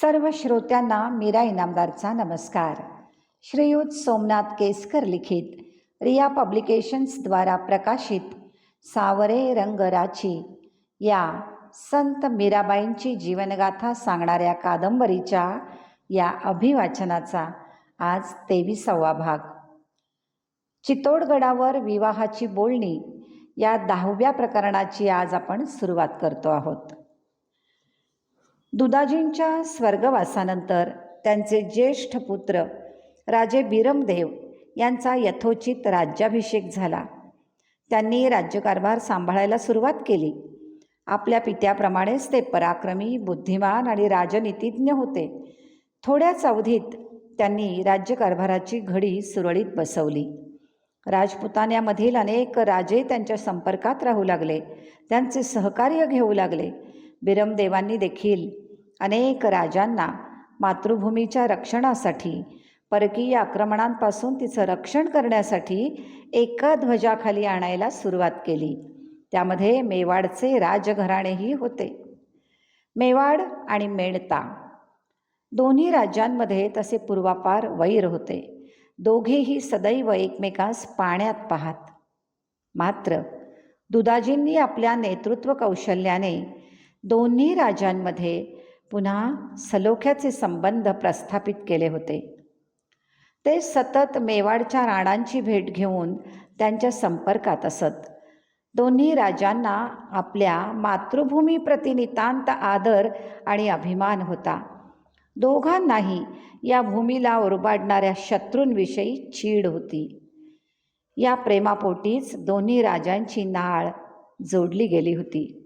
सर्व श्रोत्यांना मीरा इनामदारचा नमस्कार. श्रीयुत सोमनाथ केसकर लिखित रिया पब्लिकेशन्सद्वारा प्रकाशित सावरे रंगराची या संत मीराबाईंची जीवनगाथा सांगणाऱ्या कादंबरीच्या या अभिवाचनाचा आज तेविसावा भाग. चितोडगडावर विवाहाची बोलणी या दहाव्या प्रकरणाची आज आपण सुरुवात करतो आहोत. दुदाजींच्या स्वर्गवासानंतर त्यांचे ज्येष्ठ पुत्र राजे बिरमदेव यांचा यथोचित राज्याभिषेक झाला. त्यांनी राज्यकारभार सांभाळायला सुरुवात केली. आपल्या पित्याप्रमाणेच ते पराक्रमी बुद्धिमान आणि राजनीतिज्ञ होते. थोड्याच अवधीत त्यांनी राज्यकारभाराची घडी सुरळीत बसवली. राजपुतान्यामधील अनेक राजे त्यांच्या संपर्कात राहू लागले त्यांचे सहकार्य घेऊ लागले. बिरमदेवांनी देखील अनेक राजांना मातृभूमीच्या रक्षणासाठी परकीय आक्रमणांपासून तिचं रक्षण करण्यासाठी एका ध्वजाखाली आणायला सुरुवात केली. त्यामध्ये मेवाडचे राजघराणेही होते. मेवाड आणि मेणता. दोन्ही राज्यांमध्ये तसे पूर्वापार वैर होते. दोघेही सदैव एकमेकास पाण्यात पाहात. मात्र दुदाजींनी आपल्या नेतृत्व कौशल्याने दोन्ही राज्यांमध्ये पुन्हा सलोख्याचे संबंध प्रस्थापित केले होते. ते सतत मेवाडच्या राणांची भेट घेऊन त्यांच्या संपर्कात असत. दोन्ही राजांना आपल्या मातृभूमीप्रती नितांत आदर आणि अभिमान होता. दोघांनाही या भूमीला ओरबाडणाऱ्या शत्रूंविषयी चीड होती. या प्रेमापोटीच दोन्ही राजांची नाळ जोडली गेली होती.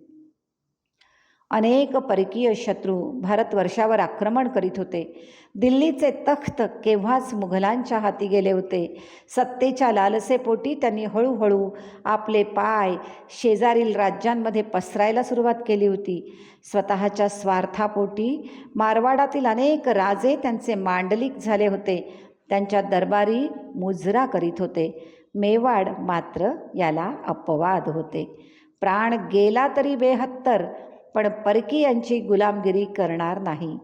अनेक परकीय शत्रू भारतवर्षावर आक्रमण करीत होते. दिल्लीचे तख्त केव्हाच मुघलांच्या हाती गेले होते? सत्तेच्या लालसेपोटी त्यांनी हळूहळू आपले पाय शेजारील राज्यांमध्ये पसरायला सुरुवात केली होती. स्वतःच्या स्वार्थापोटी मारवाडातील अनेक राजे त्यांचे मांडलिक झाले होते. त्यांच्या दरबारी मुजरा करीत होते. मेवाड मात्र याला अपवाद होते. प्राण गेला तरी बेहत्तर पण परकीयांची गुलामगिरी करणार नाही.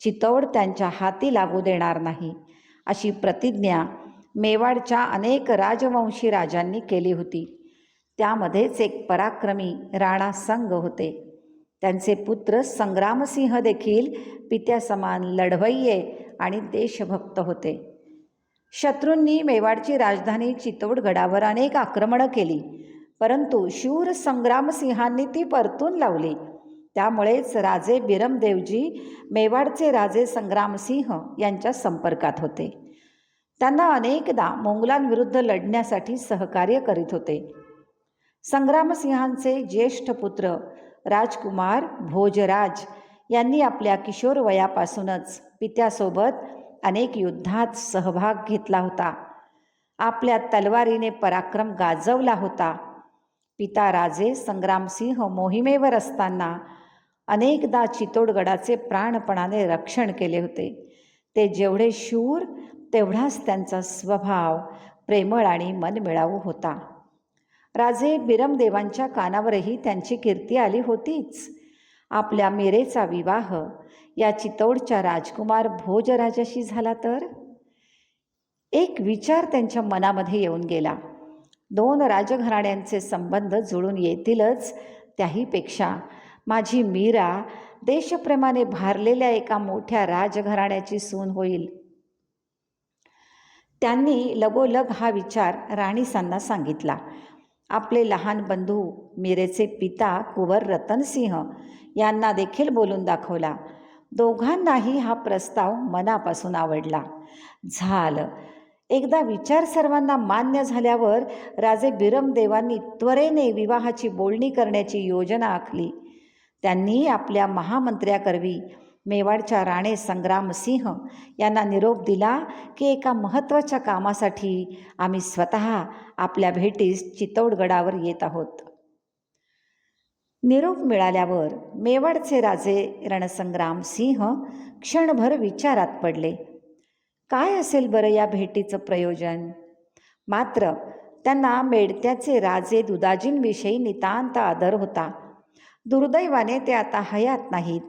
चितौड त्यांच्या हाती लागू देणार नाही. अशी प्रतिज्ञा मेवाडच्या अनेक राजवंशी राजांनी केली होती. त्यामध्येच एक पराक्रमी राणा संघ होते. त्यांचे पुत्र संग्रामसिंह देखील पित्यासमान लढवय्ये आणि देशभक्त होते. शत्रूंनी मेवाडची राजधानी चितोडगडावर अनेक आक्रमणं केली परंतु शूर संग्रामसिंहांनी ती परतून लावली. त्यामुळेच राजे बिरमदेवजी मेवाडचे राजे संग्रामसिंह यांच्या संपर्कात होते. त्यांना अनेकदा मोंगलांविरुद्ध लढण्यासाठी सहकार्य करीत होते. संग्रामसिंहांचे ज्येष्ठ पुत्र राजकुमार भोजराज यांनी आपल्या किशोर वयापासूनच पित्यासोबत अनेक युद्धात सहभाग घेतला होता. आपल्या तलवारीने पराक्रम गाजवला होता. पिता राजे संग्रामसिंह मोहिमेवर असताना अनेकदा चितोडगडाचे प्राणपणाने रक्षण केले होते. ते जेवढे शूर तेवढाच त्यांचा स्वभाव प्रेमळ आणि मनमिळावू होता. राजे बिरमदेवांच्या कानावरही त्यांची कीर्ती आली होतीच. आपल्या मेरेचा विवाह या चितौडच्या राजकुमार भोजराजाशी झाला तर? एक विचार त्यांच्या मनामध्ये येऊन गेला. दोन राजघराण्यांचे संबंध जुळून येतीलच त्याहीपेक्षा माझी मीरा देशप्रेमाने भारलेल्या एका मोठ्या राजघराण्याची सून होईल. त्यांनी लगोलग हा विचार राणीसांना सांगितला. आपले लहान बंधू मीरेचे पिता कुंवर रतनसिंह यांना देखील बोलून दाखवला. दोघांनाही हा प्रस्ताव मनापासून आवडला. झालं. एकदा विचार सर्वांना मान्य झाल्यावर राजे बिरमदेवांनी त्वरेने विवाहाची बोलणी करण्याची योजना आखली. त्यांनी आपल्या महामंत्र्याकरवी मेवाडच्या राणे संग्रामसिंह यांना निरोप दिला की एका महत्त्वाच्या कामासाठी आम्ही स्वतः आपल्या भेटीस चितौडगडावर येत आहोत. निरोप मिळाल्यावर मेवाडचे राजे रणसंग्राम सिंह क्षणभर विचारात पडले. काय असेल बरं या भेटीचं प्रयोजन? मात्र त्यांना मेडत्याचे राजे दुदाजींविषयी नितांत आदर होता. दुर्दैवाने ते आता हयात नाहीत.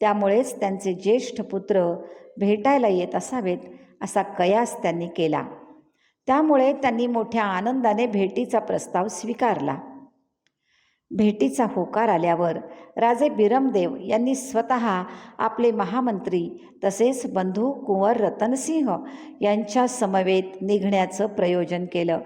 त्यामुळेच त्यांचे ज्येष्ठ पुत्र भेटायला येत असावेत असा कयास त्यांनी केला. त्यामुळे त्यांनी मोठ्या आनंदाने भेटीचा प्रस्ताव स्वीकारला. भेटीचा होकार आल्यावर राजे बिरमदेव यांनी स्वतः आपले महामंत्री तसेच बंधू कुंवर रतनसिंह यांच्या समवेत निघण्याचं प्रयोजन केलं.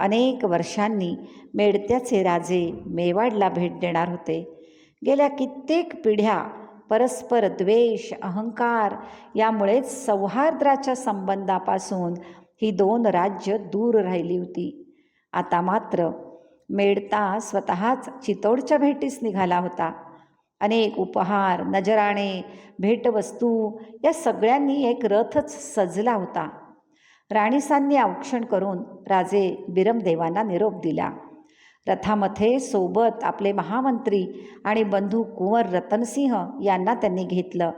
अनेक वर्षांनी मेडत्याचे राजे मेवाडला भेट देणार होते. गेल्या कित्येक पिढ्या परस्पर द्वेष अहंकार यामुळेच सौहार्द्राच्या संबंधापासून ही दोन राज्य दूर राहिली होती. आता मात्र मेडता स्वतःच चितोडच्या भेटीस निघाला होता. अनेक उपहार नजराणे भेटवस्तू या सगळ्यांनी एक रथच सजला होता. राणीसांनी औक्षण करून राजे बिरमदेवांना निरोप दिला. रथामध्ये सोबत आपले महामंत्री आणि बंधू कुंवर रतनसिंह यांना त्यांनी घेतलं.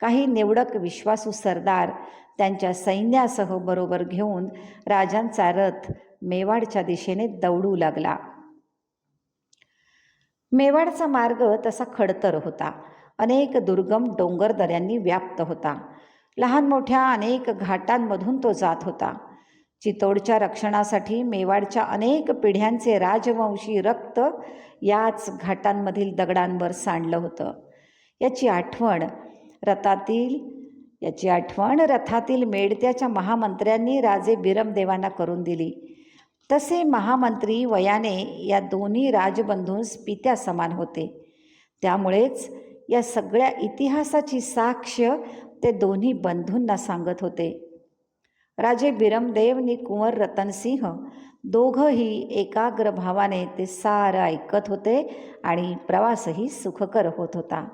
काही निवडक विश्वासू सरदार त्यांच्या सैन्यासह बरोबर घेऊन राजांचा रथ मेवाडच्या दिशेने दौडू लागला. मेवाडचा मार्ग तसा खडतर होता. अनेक दुर्गम डोंगरदऱ्यांनी व्याप्त होता. लहान मोठ्या अनेक घाटांमधून तो जात होता. चितोडच्या रक्षणासाठी मेवाडच्या अनेक पिढ्यांचे राजवंशी रक्त याच घाटांमधील दगडांवर सांडलं होतं. याची आठवण रथातील याची आठवण रथातील मेडत्याच्या महामंत्र्यांनी राजे बिरमदेवांना करून दिली. तसे महामंत्री वयाने या दोन्ही राजबंधूंस पित्या समान होते. त्यामुळेच या सगळ्या इतिहासाची साक्ष ते दोन्ही बंधूंना सांगत होते. राजे बिरमदेव आणि कुंवर रतनसिंह दोघंही एकाग्र भावाने ते सारं ऐकत होते आणि प्रवासही सुखकर होत होता.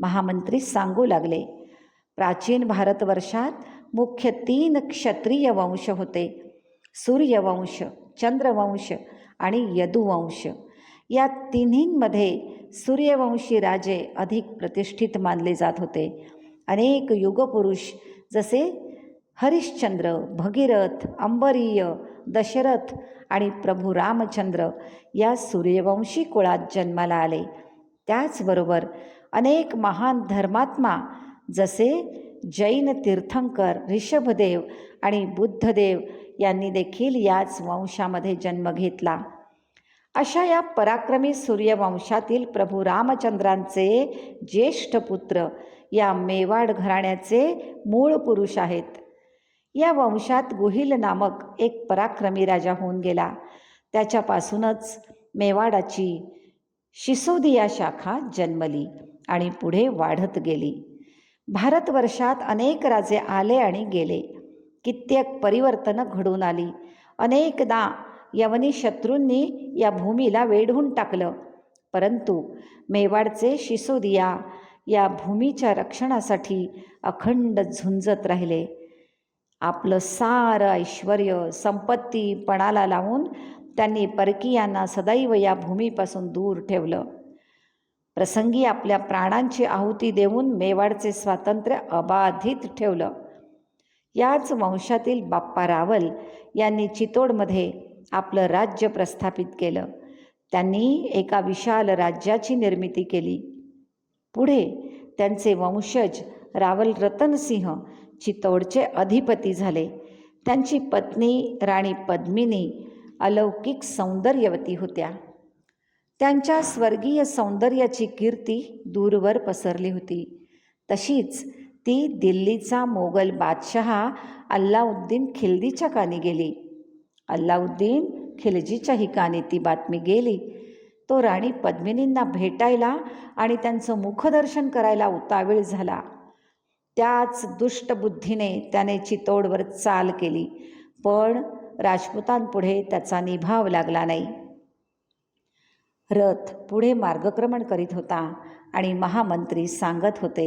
महामंत्री सांगू लागले प्राचीन भारतवर्षात मुख्य तीन क्षत्रिय वंश होते. सूर्यवंश चंद्रवंश आणि यदुवंश. या तिन्हींमध्ये सूर्यवंशी राजे अधिक प्रतिष्ठित मानले जात होते. अनेक युगपुरुष जसे हरिश्चंद्र भगीरथ अंबरीय दशरथ आणि प्रभू रामचंद्र या सूर्यवंशी कुळात जन्माला आले. त्याचबरोबर अनेक महान धर्मात्मा जसे जैन तीर्थंकर ऋषभदेव आणि बुद्धदेव यांनी देखील याच वंशामध्ये जन्म घेतला. अशा या पराक्रमी सूर्यवंशातील प्रभू रामचंद्रांचे ज्येष्ठ पुत्र या मेवाड घराण्याचे मूळ पुरुष आहेत. या वंशात गुहिल नामक एक पराक्रमी राजा होऊन गेला. त्याच्यापासूनच मेवाडाची शिसोदिया शाखा जन्मली आणि पुढे वाढत गेली. भारतवर्षात अनेक राजे आले आणि गेले. कित्येक परिवर्तनं घडून आली. अनेकदा यवनी शत्रूंनी या भूमीला वेढून टाकलं. परंतु मेवाडचे शिसोदिया या भूमीच्या रक्षणासाठी अखंड झुंजत राहिले. आपलं सारं ऐश्वर संपत्ती पणाला लावून त्यांनी परकीयांना सदैव या भूमीपासून दूर ठेवलं. प्रसंगी आपल्या प्राणांची आहुती देऊन मेवाडचे स्वातंत्र्य अबाधित ठेवलं. याच वंशातील बाप्पा रावल यांनी चितोडमध्ये आपलं राज्य प्रस्थापित केलं. त्यांनी एका विशाल राज्याची निर्मिती केली. पुढे त्यांचे वंशज रावल रतनसिंह चितोडचे अधिपती झाले. त्यांची पत्नी राणी पद्मिनी अलौकिक सौंदर्यवती होत्या. त्यांच्या स्वर्गीय सौंदर्याची कीर्ती दूरवर पसरली होती. तशीच ती दिल्लीचा मोगल बादशहा अल्लाउद्दीन खिल्जीच्या कानी गेली. अल्लाउद्दीन खिलजीच्याही कानी ती बातमी गेली. तो राणी पद्मिनींना भेटायला आणि त्यांचं मुखदर्शन करायला उतावीळ झाला. त्याच दुष्टबुद्धीने त्याने चितोडवर चाल केली पण राजपुतांपुढे त्याचा निभाव लागला नाही. रथ पुढे मार्गक्रमण करीत होता आणि महामंत्री सांगत होते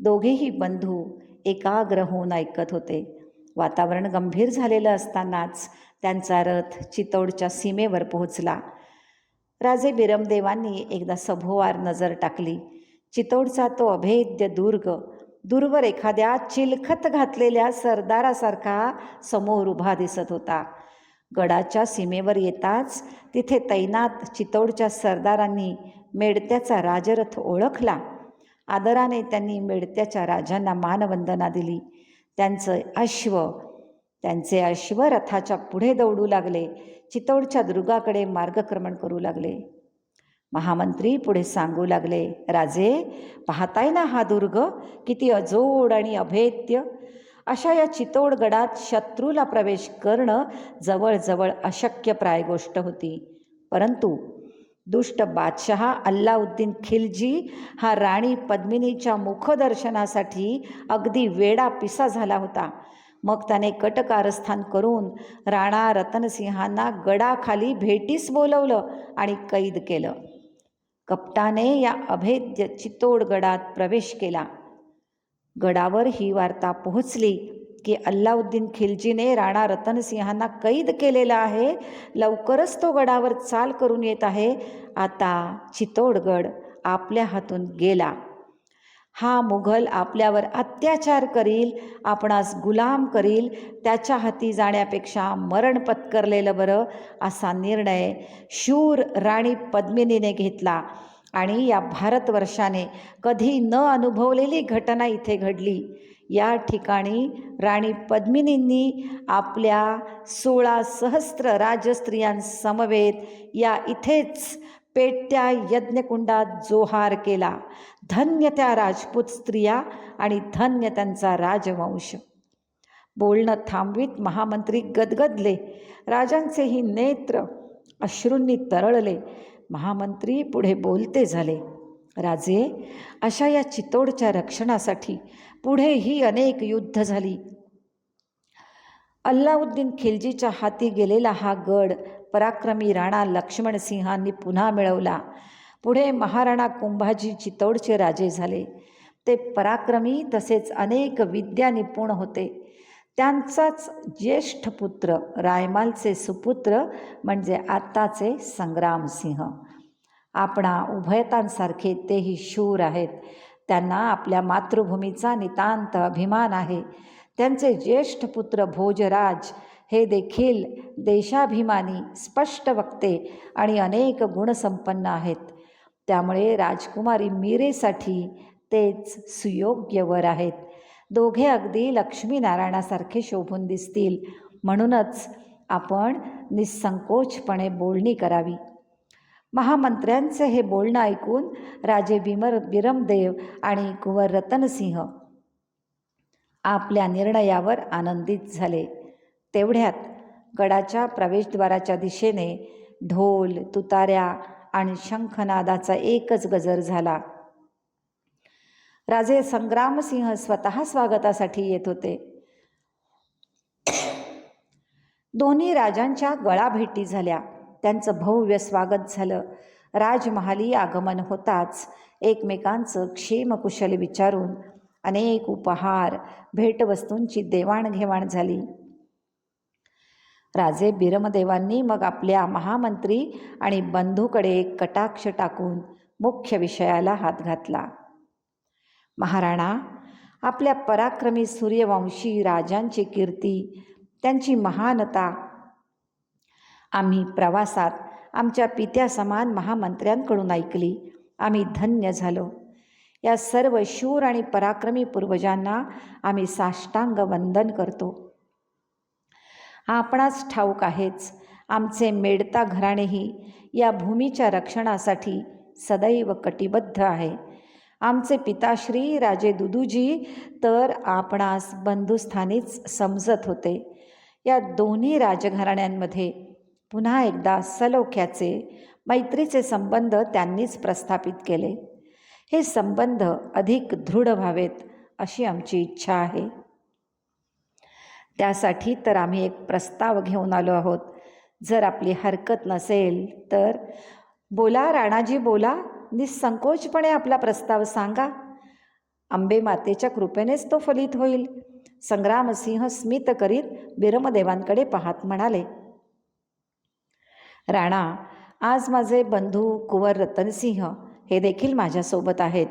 दोघेही बंधू एकाग्र होऊन ऐकत होते. वातावरण गंभीर झालेलं असतानाच त्यांचा रथ चितोडच्या सीमेवर पोहोचला. राजे बिरमदेवांनी एकदा सभोवार नजर टाकली. चितोडचा तो अभेद्य दुर्ग दूरवर एखाद्या चिलखत घातलेल्या सरदारासारखा समोर उभा दिसत होता. गडाच्या सीमेवर येताच तिथे तैनात चितोडच्या सरदारांनी मेडत्याचा राजरथ ओळखला. आदराने त्यांनी मेडत्याच्या राजांना मानवंदना दिली. त्यांचं अश्व त्यांचे अश्व रथाच्या पुढे दौडू लागले. चितौडच्या दुर्गाकडे मार्गक्रमण करू लागले. महामंत्री पुढे सांगू लागले राजे पाहताय ना हा दुर्ग? किती अजोड आणि अभेद्य. अशा या चितोडगडात शत्रूला प्रवेश करणं जवळजवळ अशक्यप्राय गोष्ट होती. परंतु दुष्ट बादशहा अल्लाउद्दीन खिलजी हा राणी पद्मिनीच्या मुखदर्शनासाठी अगदी वेडा पिसा झाला होता. मग त्याने कटकारस्थान करून राणा रतनसिंहांना गडाखाली भेटीस बोलवलं आणि कैद केलं. कपटाने या अभेद्य चित्तोडगडात प्रवेश केला. गडावर ही वार्ता पोहोचली की अल्लाउद्दीन खिलजीने राणा रतनसिंहांना कैद केलेला आहे लवकरच तो गडावर चाल करून येत आहे. आता चित्तोडगड आपल्या हातून गेला. हा मुघल आपल्यावर अत्याचार करील आपणास गुलाम करील त्याच्या हाती जाण्यापेक्षा मरण पत्करलेलं बरं असा निर्णय शूर राणी पद्मिनीने घेतला आणि या भारतवर्षाने कधी न अनुभवलेली घटना इथे घडली. या ठिकाणी राणी पद्मिनींनी आपल्या सोळा सहस्त्र राजस्त्रियांसमवेत या इथेच पेटत्या यज्ञकुंडात जोहार केला. धन्य त्या राजपूत स्त्रिया आणि धन्य त्यांचा राजवंश. बोलणं थांबवीत महामंत्री गदगदले. राजांचेही नेत्र अश्रूंनी तरळले. महामंत्री पुढे बोलते झाले. राजे अशा या चितोडच्या रक्षणासाठी पुढेही अनेक युद्ध झाली. अल्लाउद्दीन खिलजीच्या हाती गेलेला हा गड पराक्रमी राणा लक्ष्मणसिंहांनी पुन्हा मिळवला. पुढे महाराणा कुंभाजी चितौडचे राजे झाले. ते पराक्रमी तसेच अनेक विद्यानिपुण होते. त्यांचाच ज्येष्ठ पुत्र रायमालचे सुपुत्र म्हणजे आत्ताचे संग्रामसिंह आपणा उभयतांसारखे तेही शूर आहेत. त्यांना आपल्या मातृभूमीचा नितांत अभिमान आहे. त्यांचे ज्येष्ठ पुत्र भोजराज हे देखील देशाभिमानी स्पष्ट वक्ते आणि अनेक गुणसंपन्न आहेत. त्यामुळे राजकुमारी मीरेसाठी तेच सुयोग्य वर आहेत. दोघे अगदी लक्ष्मीनारायणासारखे शोभून दिसतील. म्हणूनच आपण निसंकोचपणे बोलणी करावी. महामंत्र्यांचे हे बोलणं ऐकून राजे बिमर बिरमदेव आणि कुंवर रतनसिंह आपल्या निर्णयावर आनंदित झाले. तेवढ्यात गडाच्या प्रवेशद्वाराच्या दिशेने ढोल तुताऱ्या आणि शंखनादाचा एकच गजर झाला. राजे संग्रामसिंह स्वतः स्वागतासाठी येत होते. दोन्ही राजांच्या गळाभेटी झाल्या. त्यांचं भव्य स्वागत झालं. राजमहाली आगमन होताच एकमेकांचं क्षेमकुशल विचारून अनेक उपहार भेटवस्तूंची देवाणघेवाण झाली. राजे बिरमदेवांनी मग आपल्या महामंत्री आणि बंधूकडे कटाक्ष टाकून मुख्य विषयाला हात घातला. महाराणा आपल्या पराक्रमी सूर्यवंशी राजांची कीर्ती त्यांची महानता. आम्ही प्रवासात आमच्या पित्यासमान महामंत्र्यांकडून ऐकली. आम्ही धन्य झालो. या सर्व शूर आणि पराक्रमी पूर्वजांना आम्ही साष्टांग वंदन करतो. आपणास ठाऊक आहेच आमचे मेडता घराणेही या भूमीच्या रक्षणासाठी सदैव कटिबद्ध आहे. आमचे पिताश्री राजे दुदूजी तर आपणास बंधुस्थानीच समजत होते. या दोन्ही राजघराण्यांमध्ये पुन्हा एकदा सलोख्याचे मैत्रीचे संबंध त्यांनीच प्रस्थापित केले. हे संबंध अधिक दृढ व्हावेत अशी आमची इच्छा आहे. त्यासाठी तर आम्ही एक प्रस्ताव घेऊन आलो आहोत. जर आपली हरकत नसेल तर बोला राणाजी बोला निसंकोचपणे आपला प्रस्ताव सांगा. आंबे मातेच्या कृपेनेच तो फलित होईल. संग्रामसिंह स्मित करीत बिरमदेवांकडे पाहत म्हणाले राणा आज माझे बंधू कुंवर रतनसिंह हे देखील माझ्यासोबत आहेत.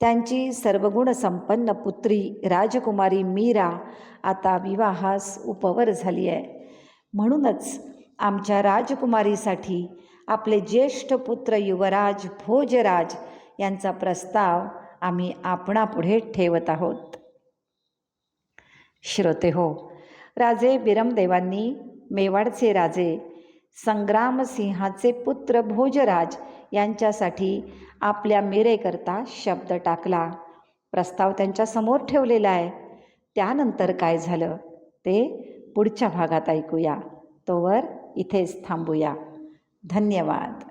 त्यांची सर्वगुण संपन्न पुत्री राजकुमारी मीरा आता विवाहास उपवर झाली आहे. म्हणूनच आमच्या राजकुमारीसाठी आपले ज्येष्ठ पुत्र युवराज भोजराज यांचा प्रस्ताव आम्ही आपणापुढे ठेवत आहोत. श्रोते हो राजे बिरमदेवांनी मेवाडचे राजे संग्रामसिंहाचे पुत्र भोजराज यांच्यासाठी आपल्या मिरेकरता शब्द टाकला. प्रस्ताव त्यांच्यासमोर ठेवलेला आहे. त्यानंतर काय झालं? ते पुढच्या भागात ऐकूया. तोवर इथेच थांबूया. धन्यवाद.